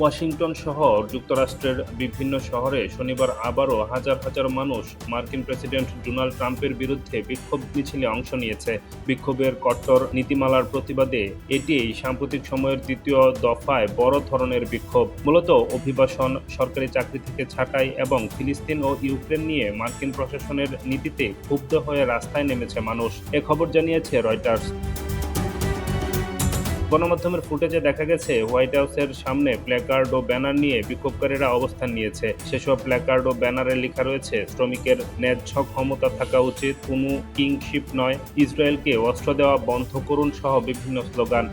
Washington সহ যুক্তরাষ্ট্রের বিভিন্ন শহরে শনিবার আবারও হাজার হাজার মানুষ মার্কিন প্রেসিডেন্ট ডোনাল্ড ট্রাম্পের বিরুদ্ধে বিক্ষোভ মিছিলে অংশ নিয়েছে। বিক্ষোভের কট্টর নীতিমালার প্রতিবাদে এটি সাম্প্রতিক সময়ের দ্বিতীয় দফায় বড় ধরনের বিক্ষোভ। মূলত অভিবাসন, সরকারি চাকরি থেকে ছাঁটাই এবং ফিলিস্তিন ও ইউক্রেন নিয়ে মার্কিন প্রশাসনের নীতিতে ক্ষুব্ধ হয়ে রাস্তায় নেমেছে মানুষ। এ খবর জানিয়েছে রয়টার্স। গণমাধ্যমের ফুটেজে দেখা গেছে, হোয়াইট হাউসের সামনে প্ল্যাকার্ড ও ব্যানার নিয়ে বিক্ষোভকারীরা অবস্থান নিয়েছে। সেসব প্ল্যাকার্ড ও ব্যানারে লেখা রয়েছে, শ্রমিকের ন্যায্য ক্ষমতা থাকা উচিত, কোনো কিংশিপ নয়। ইসরায়েলকে অস্ত্র দেওয়া বন্ধ করুন সহ বিভিন্ন স্লোগান।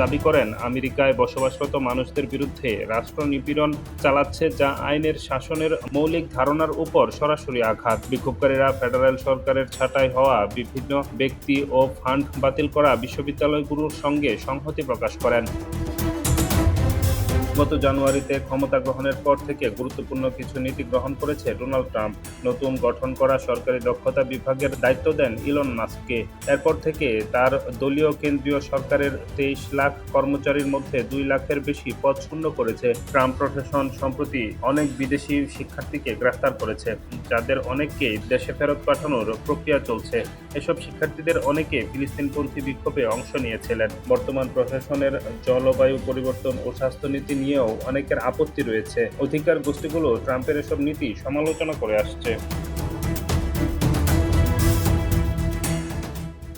দাবি করেন, আমেরিকায় বসবাসরত মানুষদের বিরুদ্ধে রাষ্ট্র নিপীড়ন চালাচ্ছে যা আইনের শাসনের মৌলিক ধারণার উপর সরাসরি আঘাত। বিক্ষোভকারীরা ফেডারেল সরকারের ছাঁটাই হওয়া বিভিন্ন ব্যক্তি ও ফান্ড বাতিল করা বিশ্ববিদ্যালয়গুলোর সঙ্গে সংহতি প্রকাশ করেন। গত জানুয়ারিতে ক্ষমতা গ্রহণের পর থেকে গুরুত্বপূর্ণ কিছু নীতি গ্রহণ করেছে ডোনাল্ড ট্রাম্প। নতুন গঠন করা সরকারি দক্ষতা বিভাগের দায়িত্ব দেন ইলন মাস্ককে। এরপর থেকে তার দলীয় কেন্দ্রীয় সরকারের তেইশ লাখ কর্মচারীর মধ্যে দুই লাখের বেশি পদ শূন্য করেছে। ট্রাম্প প্রশাসন সম্প্রতি অনেক বিদেশি শিক্ষার্থীকে গ্রেফতার করেছে, যাদের অনেককেই দেশে ফেরত পাঠানোর প্রক্রিয়া চলছে। এসব শিক্ষার্থীদের অনেকে ফিলিস্তিনপন্থী বিক্ষোভে অংশ নিয়েছিলেন। বর্তমান প্রশাসনের জলবায়ু পরিবর্তন ও স্বাস্থ্যনীতি নিয়েও অনেকের আপত্তি রয়েছে। অধিকার গোষ্ঠীগুলো ট্রাম্পের এসব নীতি সমালোচনা করে আসছে।